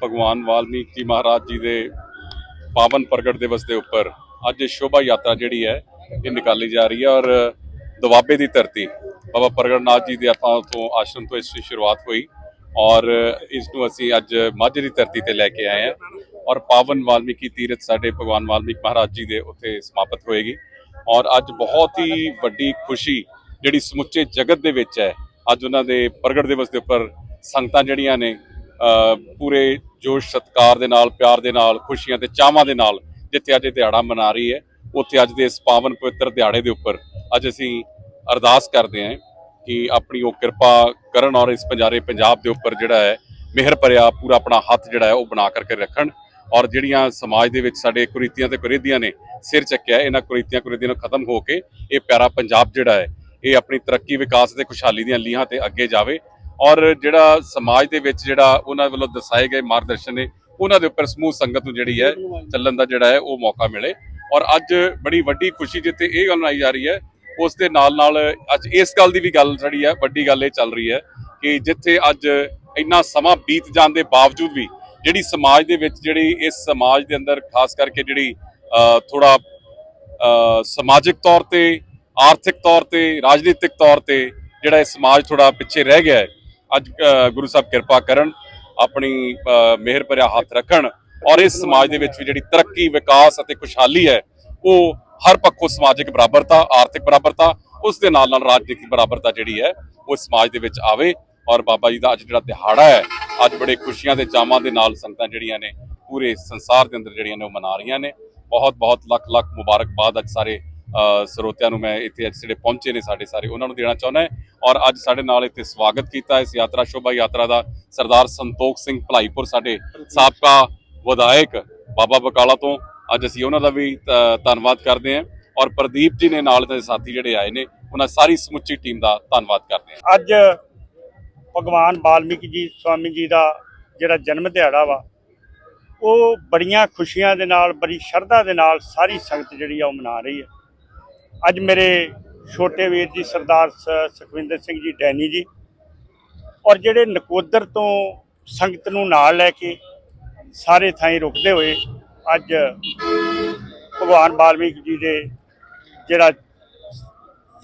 ਭਗਵਾਨ ਵਾਲਮੀਕ ਜੀ ਮਹਾਰਾਜ ਜੀ ਦੇ ਪਾਵਨ ਪ੍ਰਗਟ ਦਿਵਸ ਦੇ ਉੱਪਰ ਅੱਜ ਇਹ ਸ਼ੋਭਾ ਯਾਤਰਾ ਜਿਹੜੀ ਹੈ, ਇਹ ਨਿਕਾਲੀ ਜਾ ਰਹੀ ਹੈ ਔਰ ਦੁਆਬੇ ਦੀ ਧਰਤੀ, ਬਾਬਾ ਪ੍ਰਗਟਨਾਥ ਜੀ ਦੇ ਆਪਾਂ ਤੋਂ ਆਸ਼ਰਮ ਤੋਂ ਇਸ ਦੀ ਸ਼ੁਰੂਆਤ ਹੋਈ ਔਰ ਇਸ ਨੂੰ ਅਸੀਂ ਅੱਜ ਮਾਝੇ ਦੀ ਧਰਤੀ ਤੇ ਲੈ ਕੇ ਆਏ ਹਾਂ ਔਰ ਪਾਵਨ ਵਾਲਮੀਕੀ ਤੀਰਥ ਸਾਡੇ ਭਗਵਾਨ ਵਾਲਮੀਕ ਮਹਾਰਾਜ ਜੀ ਦੇ ਉੱਥੇ ਸਮਾਪਤ ਹੋਏਗੀ ਔਰ ਅੱਜ ਬਹੁਤ ਹੀ ਵੱਡੀ ਖੁਸ਼ੀ ਜਿਹੜੀ ਸਮੁੱਚੇ ਜਗਤ ਦੇ ਵਿੱਚ ਹੈ, ਅੱਜ ਉਹਨਾਂ ਦੇ ਪ੍ਰਗਟ ਦਿਵਸ ਦੇ ਉੱਪਰ ਸੰਗਤਾਂ ਜਿਹੜੀਆਂ ਨੇ ਪੂਰੇ ਜੋਸ਼, ਸਤਕਾਰ ਦੇ ਨਾਲ, ਪਿਆਰ ਦੇ ਨਾਲ, ਖੁਸ਼ੀਆਂ ਤੇ ਚਾਵਾਂ ਦੇ ਨਾਲ ਜਿੱਥੇ ਅੱਜ ਇਹ ਦਿਹਾੜਾ ਮਨਾ ਰਹੀ ਹੈ, ਉੱਥੇ ਅੱਜ ਦੇ ਇਸ ਪਾਵਨ ਪਵਿੱਤਰ ਦਿਹਾੜੇ ਦੇ ਉੱਪਰ ਅੱਜ ਅਸੀਂ ਅਰਦਾਸ ਕਰਦੇ ਹਾਂ ਕਿ ਆਪਣੀ ਉਹ ਕਿਰਪਾ ਕਰਨ ਔਰ ਇਸ ਪੰਜਾਰੇ ਪੰਜਾਬ ਦੇ ਉੱਪਰ ਜਿਹੜਾ ਹੈ, ਮਿਹਰ ਭਰਿਆ ਪੂਰਾ ਆਪਣਾ ਹੱਥ ਜਿਹੜਾ ਹੈ, ਉਹ ਬਣਾ ਕਰਕੇ ਰੱਖਣ ਔਰ ਜਿਹੜੀਆਂ ਸਮਾਜ ਦੇ ਵਿੱਚ ਸਾਡੇ ਕੁਰੀਤੀਆਂ ਤੇ ਕੁਰੀਦੀਆਂ ਨੇ ਸਿਰ ਚੱਕਿਆ, ਇਹਨਾਂ ਕੁਰੀਤੀਆਂ ਕੁਰੀਦੀਆਂ ਨੂੰ ਖਤਮ ਹੋ ਕੇ ਇਹ ਪਿਆਰਾ ਪੰਜਾਬ ਜਿਹੜਾ ਹੈ, ਇਹ ਆਪਣੀ ਤਰੱਕੀ, ਵਿਕਾਸ ਤੇ ਖੁਸ਼ਹਾਲੀ ਦੀਆਂ ਲੀਹਾਂ ਤੇ ਅੱਗੇ ਜਾਵੇ ਔਰ ਜਿਹੜਾ ਸਮਾਜ ਦੇ ਵਿੱਚ ਜਿਹੜਾ ਉਹਨਾਂ ਵੱਲੋਂ ਦਰਸਾਏ ਗਏ ਮਾਰਗਦਰਸ਼ਨ ਨੇ, ਉਹਨਾਂ ਦੇ ਉੱਪਰ ਸਮੂਹ ਸੰਗਤ ਨੂੰ ਜਿਹੜੀ ਹੈ ਚੱਲਣ ਦਾ ਜਿਹੜਾ ਹੈ ਉਹ ਮੌਕਾ ਮਿਲੇ। ਔਰ ਅੱਜ ਬੜੀ ਵੱਡੀ ਖੁਸ਼ੀ ਜਿੱਥੇ ਇਹ ਗੱਲ ਮਨਾਈ ਜਾ ਰਹੀ ਹੈ, ਉਸ ਦੇ ਨਾਲ ਨਾਲ ਅੱਜ ਇਸ ਗੱਲ ਦੀ ਵੀ ਗੱਲ ਜਿਹੜੀ ਹੈ, ਵੱਡੀ ਗੱਲ ਇਹ ਚੱਲ ਰਹੀ ਹੈ ਕਿ ਜਿੱਥੇ ਅੱਜ ਇੰਨਾ ਸਮਾਂ ਬੀਤ ਜਾਣ ਦੇ ਬਾਵਜੂਦ ਵੀ ਜਿਹੜੀ ਸਮਾਜ ਦੇ ਵਿੱਚ ਜਿਹੜੀ ਇਸ ਸਮਾਜ ਦੇ ਅੰਦਰ ਖਾਸ ਕਰਕੇ ਜਿਹੜੀ ਥੋੜਾ ਸਮਾਜਿਕ ਤੌਰ ਤੇ, ਆਰਥਿਕ ਤੌਰ ਤੇ, ਰਾਜਨੀਤਿਕ ਤੌਰ ਤੇ ਜਿਹੜਾ ਇਹ ਸਮਾਜ ਥੋੜਾ ਪਿੱਛੇ ਰਹਿ ਗਿਆ ਹੈ ਅੱਜ ਗੁਰੂ ਸਾਹਿਬ ਕਿਰਪਾ ਕਰਨ, ਆਪਣੀ ਮਿਹਰ ਭਰਿਆ ਹੱਥ ਰੱਖਣ ਔਰ ਇਸ ਸਮਾਜ ਦੇ ਵਿੱਚ ਵੀ ਜਿਹੜੀ ਤਰੱਕੀ, ਵਿਕਾਸ ਅਤੇ ਖੁਸ਼ਹਾਲੀ ਹੈ, ਉਹ ਹਰ ਪੱਖੋਂ ਸਮਾਜਿਕ ਬਰਾਬਰਤਾ, ਆਰਥਿਕ ਬਰਾਬਰਤਾ, ਉਸ ਦੇ ਨਾਲ ਨਾਲ ਰਾਜਨੀਤਿਕ ਬਰਾਬਰਤਾ ਜਿਹੜੀ ਹੈ, ਉਹ ਸਮਾਜ ਦੇ ਵਿੱਚ ਆਵੇ ਔਰ ਬਾਬਾ ਜੀ ਦਾ ਅੱਜ ਜਿਹੜਾ ਦਿਹਾੜਾ ਹੈ, ਅੱਜ ਬੜੇ ਖੁਸ਼ੀਆਂ ਦੇ ਚਾਵਾਂ ਦੇ ਨਾਲ ਸੰਗਤਾਂ ਜਿਹੜੀਆਂ ਨੇ, ਪੂਰੇ ਸੰਸਾਰ ਦੇ ਅੰਦਰ ਜਿਹੜੀਆਂ ਨੇ ਉਹ ਮਨਾ ਰਹੀਆਂ ਨੇ। ਬਹੁਤ ਬਹੁਤ ਲੱਖ ਲੱਖ ਮੁਬਾਰਕਬਾਦ ਅੱਜ ਸਾਰੇ ਸਰੋਤਿਆਂ ਨੂੰ ਮੈਂ ਇੱਥੇ ਅੱਜ ਜਿਹੜੇ ਪਹੁੰਚੇ ਨੇ ਸਾਡੇ ਸਾਰੇ, ਉਹਨਾਂ ਨੂੰ ਦੇਣਾ ਚਾਹੁੰਦਾ ਹਾਂ ਔਰ ਅੱਜ ਸਾਡੇ ਨਾਲ ਇੱਥੇ ਸਵਾਗਤ ਕੀਤਾ ਇਸ ਯਾਤਰਾ ਸ਼ੋਭਾ ਯਾਤਰਾ ਦਾ ਸਰਦਾਰ ਸੰਤੋਖ ਸਿੰਘ ਭਲਾਈਪੁਰ ਸਾਡੇ ਸਾਬਕਾ ਵਿਧਾਇਕ ਬਾਬਾ ਬਕਾਲਾ ਤੋਂ। ਅੱਜ ਅਸੀਂ ਉਹਨਾਂ ਦਾ ਵੀ ਧੰਨਵਾਦ ਕਰਦੇ ਹਾਂ ਔਰ ਪ੍ਰਦੀਪ ਜੀ ਨੇ ਨਾਲ ਦੇ ਸਾਥੀ ਜਿਹੜੇ ਆਏ ਨੇ, ਉਹਨਾਂ ਸਾਰੀ ਸਮੁੱਚੀ ਟੀਮ ਦਾ ਧੰਨਵਾਦ ਕਰਦੇ ਹਾਂ। ਅੱਜ ਭਗਵਾਨ ਵਾਲਮੀਕੀ ਜੀ, ਸਵਾਮੀ ਜੀ ਦਾ ਜਿਹੜਾ ਜਨਮ ਦਿਹਾੜਾ ਵਾ, ਉਹ ਬੜੀਆਂ ਖੁਸ਼ੀਆਂ ਦੇ ਨਾਲ, ਬੜੀ ਸ਼ਰਧਾ ਦੇ ਨਾਲ ਸਾਰੀ ਸੰਗਤ ਜਿਹੜੀ ਆ ਉਹ ਮਨਾ ਰਹੀ ਹੈ। ਅੱਜ ਮੇਰੇ ਛੋਟੇ ਵੀਰ ਜੀ ਸਰਦਾਰ ਸ- ਸੁਖਵਿੰਦਰ ਸਿੰਘ ਜੀ ਡੈਨੀ ਜੀ ਔਰ ਜਿਹੜੇ ਨਕੋਦਰ ਤੋਂ ਸੰਗਤ ਨੂੰ ਨਾਲ ਲੈ ਕੇ ਸਾਰੇ ਥਾਈਂ ਰੁਕਦੇ ਹੋਏ ਅੱਜ ਭਗਵਾਨ ਵਾਲਮੀਕੀ ਜੀ ਦੇ ਜਿਹੜਾ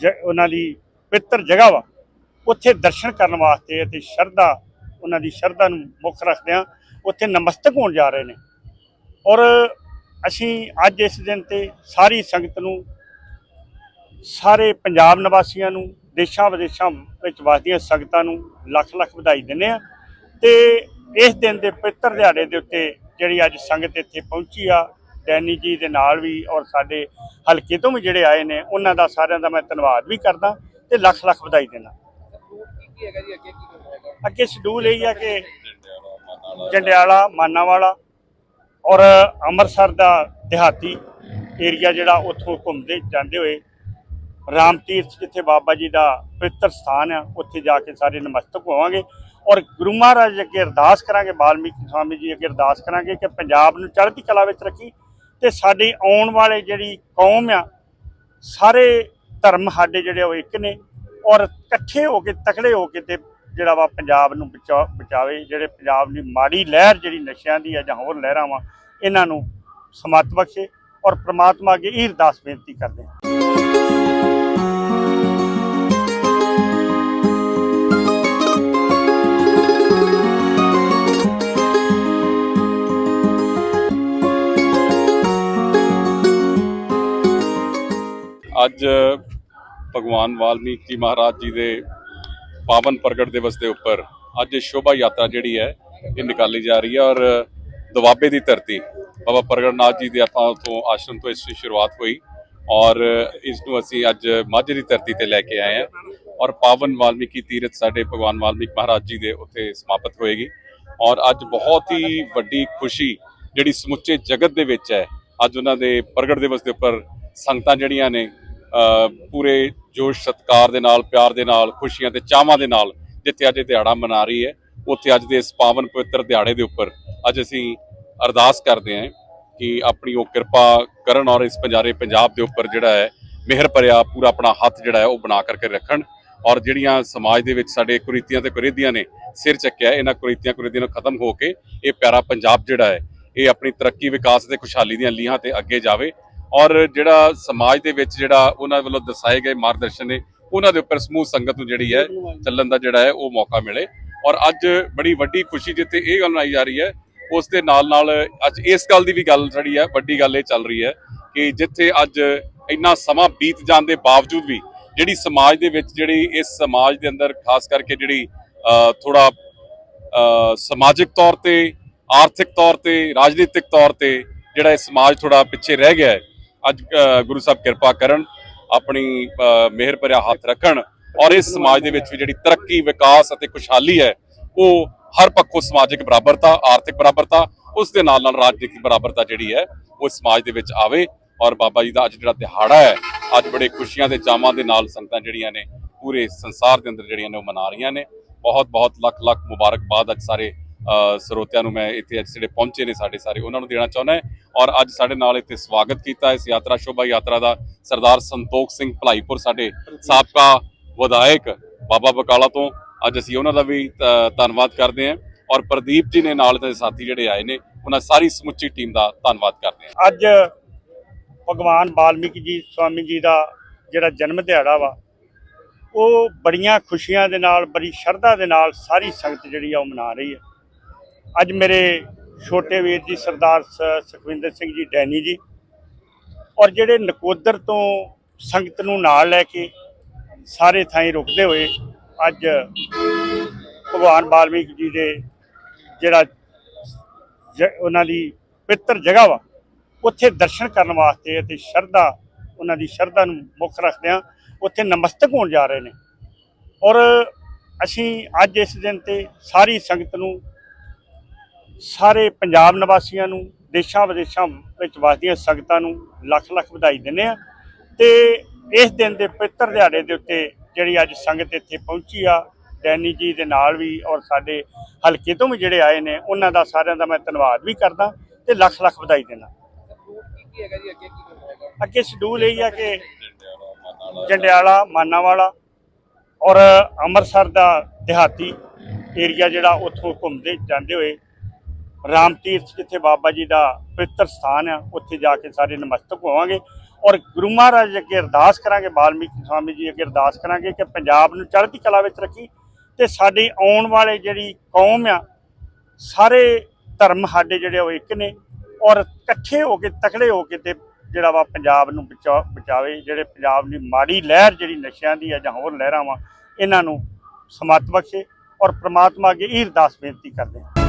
ਜ- ਉਹਨਾਂ ਦੀ ਪਵਿੱਤਰ ਜਗ੍ਹਾ ਵਾ, ਉੱਥੇ ਦਰਸ਼ਨ ਕਰਨ ਵਾਸਤੇ ਅਤੇ ਸ਼ਰਧਾ, ਉਹਨਾਂ ਦੀ ਸ਼ਰਧਾ ਨੂੰ ਮੁੱਖ ਰੱਖਦਿਆਂ ਉੱਥੇ ਨਮਸਤਕ ਹੋਣ ਜਾ ਰਹੇ ਨੇ। ਔਰ ਅਸੀਂ ਅੱਜ ਇਸ ਦਿਨ ਤੇ ਸਾਰੀ ਸੰਗਤ ਨੂੰ ਸਾਰੇ ਪੰਜਾਬ ਨਿਵਾਸੀਆਂ ਨੂੰ, ਦੇਸ਼ਾਂ ਵਿਦੇਸ਼ਾਂ ਵਿੱਚ ਵਸਦੀਆਂ ਸੰਗਤਾਂ ਨੂੰ ਲੱਖ ਲੱਖ ਵਧਾਈ ਦਿੰਦੇ ਆ ਤੇ ਇਸ ਦਿਨ ਦੇ ਪਵਿੱਤਰ ਦਿਹਾੜੇ ਦੇ ਉੱਤੇ ਜਿਹੜੀ ਅੱਜ ਸੰਗਤ ਇੱਥੇ ਪਹੁੰਚੀ ਆ, ਡੈਨੀ ਜੀ ਦੇ ਨਾਲ ਵੀ ਔਰ ਸਾਡੇ ਹਲਕੇ ਤੋਂ ਵੀ ਜਿਹੜੇ ਆਏ ਨੇ, ਉਹਨਾਂ ਦਾ ਸਾਰਿਆਂ ਦਾ ਮੈਂ ਧੰਨਵਾਦ ਵੀ ਕਰਦਾ ਤੇ ਲੱਖ ਲੱਖ ਵਧਾਈ ਦਿੰਦਾ। ਅੱਗੇ ਸ਼ਡਿਊਲ ਇਹ ਆ ਕਿ ਜੰਡਿਆਲਾ, ਮਾਨਾਵਾਲਾ ਔਰ ਅੰਮ੍ਰਿਤਸਰ ਦਾ ਦਿਹਾਤੀ ਏਰੀਆ ਜਿਹੜਾ ਉੱਥੋਂ ਘੁੰਮਦੇ ਜਾਂਦੇ ਹੋਏ ਰਾਮ ਤੀਰਥ ਜਿੱਥੇ ਬਾਬਾ ਜੀ ਦਾ ਪਵਿੱਤਰ ਸਥਾਨ ਆ, ਉੱਥੇ ਜਾ ਕੇ ਸਾਰੇ ਨਮਸਤਕ ਹੋਵਾਂਗੇ ਔਰ ਗੁਰੂ ਮਹਾਰਾਜ ਅੱਗੇ ਅਰਦਾਸ ਕਰਾਂਗੇ ਵਾਲਮੀਕੀ ਸਵਾਮੀ ਜੀ ਅੱਗੇ ਅਰਦਾਸ ਕਰਾਂਗੇ ਕਿ ਪੰਜਾਬ ਨੂੰ ਚੜ੍ਹਦੀ ਕਲਾ ਵਿੱਚ ਰੱਖੀ ਤੇ ਸਾਡੀ ਆਉਣ ਵਾਲੇ ਜਿਹੜੀ ਕੌਮ ਆ, ਸਾਰੇ ਧਰਮ ਸਾਡੇ ਜਿਹੜੇ ਉਹ ਇੱਕ ਨੇ ਔਰ ਇਕੱਠੇ ਹੋ ਕੇ, ਤਕੜੇ ਹੋ ਕੇ ਤੇ ਜਿਹੜਾ ਵਾ ਪੰਜਾਬ ਨੂੰ ਬਚਾ, ਬਚਾਵੇ, ਜਿਹੜੇ ਪੰਜਾਬ ਦੀ ਮਾੜੀ ਲਹਿਰ ਜਿਹੜੀ ਨਸ਼ਿਆਂ ਦੀ ਆ ਜਾਂ ਹੋਰ ਲਹਿਰਾਂ ਵਾ, ਇਹਨਾਂ ਨੂੰ ਸਮੱਤ ਬਖਸ਼ੇ ਔਰ ਪ੍ਰਮਾਤਮਾ ਅੱਗੇ ਇਹ ਅਰਦਾਸ ਬੇਨਤੀ ਕਰਦੇ ਹਾਂ। ਅੱਜ ਭਗਵਾਨ ਵਾਲਮੀਕ ਜੀ ਮਹਾਰਾਜ ਜੀ ਦੇ ਪਾਵਨ ਪ੍ਰਗਟ ਦਿਵਸ ਦੇ ਉੱਪਰ ਅੱਜ ਸ਼ੋਭਾ ਯਾਤਰਾ ਜਿਹੜੀ ਹੈ, ਇਹ ਨਿਕਾਲੀ ਜਾ ਰਹੀ ਹੈ ਔਰ ਦੁਆਬੇ ਦੀ ਧਰਤੀ, ਬਾਬਾ ਪ੍ਰਗਟਨਾਥ ਜੀ ਦੇ ਆਪਾਂ ਤੋਂ ਆਸ਼ਰਮ ਤੋਂ ਇਸ ਦੀ ਸ਼ੁਰੂਆਤ ਹੋਈ ਔਰ ਇਸ ਨੂੰ ਅਸੀਂ ਅੱਜ ਮਾਝੇ ਦੀ ਧਰਤੀ ਤੇ ਲੈ ਕੇ ਆਏ ਹਾਂ ਔਰ ਪਾਵਨ ਵਾਲਮੀਕੀ ਤੀਰਥ ਸਾਡੇ ਭਗਵਾਨ ਵਾਲਮੀਕ ਮਹਾਰਾਜ ਜੀ ਦੇ ਉੱਥੇ ਸਮਾਪਤ ਹੋਏਗੀ ਔਰ ਅੱਜ ਬਹੁਤ ਹੀ ਵੱਡੀ ਖੁਸ਼ੀ ਜਿਹੜੀ ਸਮੁੱਚੇ ਜਗਤ ਦੇ ਵਿੱਚ ਹੈ, ਅੱਜ ਉਹਨਾਂ ਦੇ ਪ੍ਰਗਟ ਦਿਵਸ ਦੇ ਉੱਪਰ ਸੰਗਤਾਂ ਜਿਹੜੀਆਂ ਨੇ ਪੂਰੇ ਜੋਸ਼, ਸਤਕਾਰ ਦੇ ਨਾਲ, ਪਿਆਰ ਦੇ ਨਾਲ, ਖੁਸ਼ੀਆਂ ਤੇ ਚਾਵਾਂ ਦੇ ਨਾਲ ਜਿੱਥੇ ਅੱਜ ਇਹ ਦਿਹਾੜਾ ਮਨਾ ਰਹੀ ਹੈ, ਉੱਥੇ ਅੱਜ ਦੇ ਇਸ ਪਾਵਨ ਪਵਿੱਤਰ ਦਿਹਾੜੇ ਦੇ ਉੱਪਰ ਅੱਜ ਅਸੀਂ ਅਰਦਾਸ ਕਰਦੇ ਹਾਂ ਕਿ ਆਪਣੀ ਉਹ ਕਿਰਪਾ ਕਰਨ ਔਰ ਇਸ ਪੰਜਾਰੇ ਪੰਜਾਬ ਦੇ ਉੱਪਰ ਜਿਹੜਾ ਹੈ, ਮਿਹਰ ਭਰਿਆ ਪੂਰਾ ਆਪਣਾ ਹੱਥ ਜਿਹੜਾ ਹੈ ਉਹ ਬਣਾ ਕਰਕੇ ਰੱਖਣ ਔਰ ਜਿਹੜੀਆਂ ਸਮਾਜ ਦੇ ਵਿੱਚ ਸਾਡੇ ਕੁਰੀਤੀਆਂ ਤੇ ਕੁਰੀਦੀਆਂ ਨੇ ਸਿਰ ਚੱਕਿਆ, ਇਹਨਾਂ ਕੁਰੀਤੀਆਂ ਕੁਰੀਦੀਆਂ ਨੂੰ ਖਤਮ ਹੋ ਕੇ ਇਹ ਪਿਆਰਾ ਪੰਜਾਬ ਜਿਹੜਾ ਹੈ, ਇਹ ਆਪਣੀ ਤਰੱਕੀ ਵਿਕਾਸ ਤੇ ਖੁਸ਼ਹਾਲੀ ਦੀਆਂ ਲੀਹਾਂ ਤੇ ਅੱਗੇ ਜਾਵੇ ਔਰ ਜਿਹੜਾ ਸਮਾਜ ਦੇ ਵਿੱਚ ਜਿਹੜਾ ਉਹਨਾਂ ਵੱਲੋਂ ਦਰਸਾਏ ਗਏ ਮਾਰਗਦਰਸ਼ਨ ਨੇ, ਉਹਨਾਂ ਦੇ ਉੱਪਰ ਸਮੂਹ ਸੰਗਤ ਨੂੰ ਜਿਹੜੀ ਹੈ, ਚੱਲਣ ਦਾ ਜਿਹੜਾ ਹੈ, ਉਹ ਮੌਕਾ ਮਿਲੇ। ਔਰ ਅੱਜ ਬੜੀ ਵੱਡੀ ਖੁਸ਼ੀ ਜਿੱਥੇ ਇਹ ਗੱਲ ਮਨਾਈ ਜਾ ਰਹੀ ਹੈ, ਉਸ ਦੇ ਨਾਲ ਨਾਲ ਅੱਜ ਇਸ ਗੱਲ ਦੀ ਵੀ ਗੱਲ ਜਿਹੜੀ ਹੈ, ਵੱਡੀ ਗੱਲ ਇਹ ਚੱਲ ਰਹੀ ਹੈ ਕਿ ਜਿੱਥੇ ਅੱਜ ਇੰਨਾ ਸਮਾਂ ਬੀਤ ਜਾਣ ਦੇ ਬਾਵਜੂਦ ਵੀ ਜਿਹੜੀ ਸਮਾਜ ਦੇ ਵਿੱਚ ਜਿਹੜੀ ਇਸ ਸਮਾਜ ਦੇ ਅੰਦਰ ਖਾਸ ਕਰਕੇ ਜਿਹੜੀ ਥੋੜਾ ਸਮਾਜਿਕ ਤੌਰ ਤੇ, ਆਰਥਿਕ ਤੌਰ ਤੇ, ਰਾਜਨੀਤਿਕ ਤੌਰ ਤੇ ਜਿਹੜਾ ਇਹ ਸਮਾਜ ਥੋੜਾ ਪਿੱਛੇ ਰਹਿ ਗਿਆ ਹੈ ਅੱਜ ਗੁਰੂ ਸਾਹਿਬ ਕਿਰਪਾ ਕਰਨ, ਆਪਣੀ ਮਿਹਰ ਭਰਿਆ ਹੱਥ ਰੱਖਣ ਔਰ ਇਸ ਸਮਾਜ ਦੇ ਵਿੱਚ ਵੀ ਜਿਹੜੀ ਤਰੱਕੀ, ਵਿਕਾਸ ਅਤੇ ਖੁਸ਼ਹਾਲੀ ਹੈ, ਉਹ ਹਰ ਪੱਖੋਂ ਸਮਾਜਿਕ ਬਰਾਬਰਤਾ, ਆਰਥਿਕ ਬਰਾਬਰਤਾ, ਉਸ ਦੇ ਨਾਲ ਨਾਲ ਰਾਜਨੀਤਿਕ ਬਰਾਬਰਤਾ ਜਿਹੜੀ ਹੈ, ਉਹ ਸਮਾਜ ਦੇ ਵਿੱਚ ਆਵੇ ਔਰ ਬਾਬਾ ਜੀ ਦਾ ਅੱਜ ਜਿਹੜਾ ਦਿਹਾੜਾ ਹੈ, ਅੱਜ ਬੜੇ ਖੁਸ਼ੀਆਂ ਦੇ ਜਾਮਾਂ ਦੇ ਨਾਲ ਸੰਗਤਾਂ ਜਿਹੜੀਆਂ ਨੇ, ਪੂਰੇ ਸੰਸਾਰ ਦੇ ਅੰਦਰ ਜਿਹੜੀਆਂ ਨੇ ਉਹ ਮਨਾ ਰਹੀਆਂ ਨੇ। ਬਹੁਤ ਬਹੁਤ ਲੱਖ ਲੱਖ ਮੁਬਾਰਕਬਾਦ ਅੱਜ ਸਾਰੇ ਸਰੋਤਿਆਂ ਨੂੰ ਮੈਂ ਇੱਥੇ ਅੱਜ ਜਿਹੜੇ ਪਹੁੰਚੇ ਨੇ ਸਾਡੇ ਸਾਰੇ, ਉਹਨਾਂ ਨੂੰ ਦੇਣਾ ਚਾਹੁੰਦਾ ਔਰ ਅੱਜ ਸਾਡੇ ਨਾਲ ਇੱਥੇ ਸਵਾਗਤ ਕੀਤਾ ਇਸ ਯਾਤਰਾ, ਸ਼ੋਭਾ ਯਾਤਰਾ ਦਾ ਸਰਦਾਰ ਸੰਤੋਖ ਸਿੰਘ ਭਲਾਈਪੁਰ, ਸਾਡੇ ਸਾਬਕਾ ਵਿਧਾਇਕ ਬਾਬਾ ਬਕਾਲਾ ਤੋਂ। ਅੱਜ ਅਸੀਂ ਉਹਨਾਂ ਦਾ ਵੀ ਧੰਨਵਾਦ ਕਰਦੇ ਹਾਂ ਔਰ ਪ੍ਰਦੀਪ ਜੀ ਨੇ ਨਾਲ ਦੇ ਸਾਥੀ ਜਿਹੜੇ ਆਏ ਨੇ, ਉਹਨਾਂ ਸਾਰੀ ਸਮੁੱਚੀ ਟੀਮ ਦਾ ਧੰਨਵਾਦ ਕਰਦੇ ਹਾਂ। ਅੱਜ ਭਗਵਾਨ ਵਾਲਮੀਕੀ ਜੀ, ਸਵਾਮੀ ਜੀ ਦਾ ਜਿਹੜਾ ਜਨਮ ਦਿਹਾੜਾ ਵਾ, ਉਹ ਬੜੀਆਂ ਖੁਸ਼ੀਆਂ ਦੇ ਨਾਲ, ਬੜੀ ਸ਼ਰਧਾ ਦੇ ਨਾਲ ਸਾਰੀ ਸੰਗਤ ਜਿਹੜੀ ਆ ਉਹ ਮਨਾ ਰਹੀ ਹੈ। ਅੱਜ ਮੇਰੇ ਛੋਟੇ ਵੀਰ ਜੀ ਸਰਦਾਰ ਸ- ਸੁਖਵਿੰਦਰ ਸਿੰਘ ਜੀ ਡੈਨੀ ਜੀ ਔਰ ਜਿਹੜੇ ਨਕੋਦਰ ਤੋਂ ਸੰਗਤ ਨੂੰ ਨਾਲ ਲੈ ਕੇ ਸਾਰੇ ਥਾਈਂ ਰੁਕਦੇ ਹੋਏ ਅੱਜ ਭਗਵਾਨ ਵਾਲਮੀਕੀ ਜੀ ਦੇ ਜਿਹੜਾ ਜ- ਉਹਨਾਂ ਦੀ ਪਵਿੱਤਰ ਜਗ੍ਹਾ ਵਾ, ਉੱਥੇ ਦਰਸ਼ਨ ਕਰਨ ਵਾਸਤੇ ਅਤੇ ਸ਼ਰਧਾ, ਉਹਨਾਂ ਦੀ ਸ਼ਰਧਾ ਨੂੰ ਮੁੱਖ ਰੱਖਦਿਆਂ ਉੱਥੇ ਨਮਸਤਕ ਹੋਣ ਜਾ ਰਹੇ ਨੇ। ਔਰ ਅਸੀਂ ਅੱਜ ਇਸ ਦਿਨ ਤੇ ਸਾਰੀ ਸੰਗਤ ਨੂੰ ਸਾਰੇ ਪੰਜਾਬ ਨਿਵਾਸੀਆਂ ਨੂੰ, ਦੇਸ਼ਾਂ ਵਿਦੇਸ਼ਾਂ ਵਿੱਚ ਵਸਦੀਆਂ ਸੰਗਤਾਂ ਨੂੰ ਲੱਖ ਲੱਖ ਵਧਾਈ ਦਿੰਦੇ ਆ ਤੇ ਇਸ ਦਿਨ ਦੇ ਪਵਿੱਤਰ ਦਿਹਾੜੇ ਦੇ ਉੱਤੇ ਜਿਹੜੀ ਅੱਜ ਸੰਗਤ ਇੱਥੇ ਪਹੁੰਚੀ ਆ, ਡੈਨੀ ਜੀ ਦੇ ਨਾਲ ਵੀ ਔਰ ਸਾਡੇ ਹਲਕੇ ਤੋਂ ਵੀ ਜਿਹੜੇ ਆਏ ਨੇ, ਉਹਨਾਂ ਦਾ ਸਾਰਿਆਂ ਦਾ ਮੈਂ ਧੰਨਵਾਦ ਵੀ ਕਰਦਾ ਤੇ ਲੱਖ ਲੱਖ ਵਧਾਈ ਦਿੰਦਾ। ਅੱਗੇ ਸ਼ਡਿਊਲ ਇਹ ਆ ਕਿ ਜੰਡਿਆਲਾ, ਮਾਨਾਵਾਲਾ ਔਰ ਅੰਮ੍ਰਿਤਸਰ ਦਾ ਦਿਹਾਤੀ ਏਰੀਆ ਜਿਹੜਾ ਉੱਥੋਂ ਘੁੰਮਦੇ ਜਾਂਦੇ ਹੋਏ ਰਾਮ ਤੀਰਥ ਜਿੱਥੇ ਬਾਬਾ ਜੀ ਦਾ ਪਵਿੱਤਰ ਸਥਾਨ ਆ ਉੱਥੇ ਜਾ ਕੇ ਸਾਰੇ ਨਮਸਤਕ ਹੋਵਾਂਗੇ ਔਰ ਗੁਰੂ ਮਹਾਰਾਜ ਅੱਗੇ ਅਰਦਾਸ ਕਰਾਂਗੇ, ਬਾਲਮੀਕ ਸਵਾਮੀ ਜੀ ਅੱਗੇ ਅਰਦਾਸ ਕਰਾਂਗੇ ਕਿ ਪੰਜਾਬ ਨੂੰ ਚੜ੍ਹਦੀ ਕਲਾ ਵਿੱਚ ਰੱਖੀ ਤੇ ਸਾਡੀ ਆਉਣ ਵਾਲੇ ਜਿਹੜੀ ਕੌਮ ਆ, ਸਾਰੇ ਧਰਮ ਸਾਡੇ ਜਿਹੜੇ ਉਹ ਇੱਕ ਨੇ ਔਰ ਇਕੱਠੇ ਹੋ ਕੇ, ਤਕੜੇ ਹੋ ਕੇ ਤੇ ਜਿਹੜਾ ਵਾ ਪੰਜਾਬ ਨੂੰ ਬਚਾ- ਬਚਾਵੇ, ਜਿਹੜੇ ਪੰਜਾਬ ਦੀ ਮਾੜੀ ਲਹਿਰ ਜਿਹੜੀ ਨਸ਼ਿਆਂ ਦੀ ਆ ਜਾਂ ਹੋਰ ਲਹਿਰਾਂ ਵਾ, ਇਹਨਾਂ ਨੂੰ ਸਮੱਤ ਬਖਸ਼ੇ ਔਰ ਪ੍ਰਮਾਤਮਾ ਅੱਗੇ ਇਹ ਅਰਦਾਸ ਬੇਨਤੀ ਕਰਦੇ ਹਾਂ।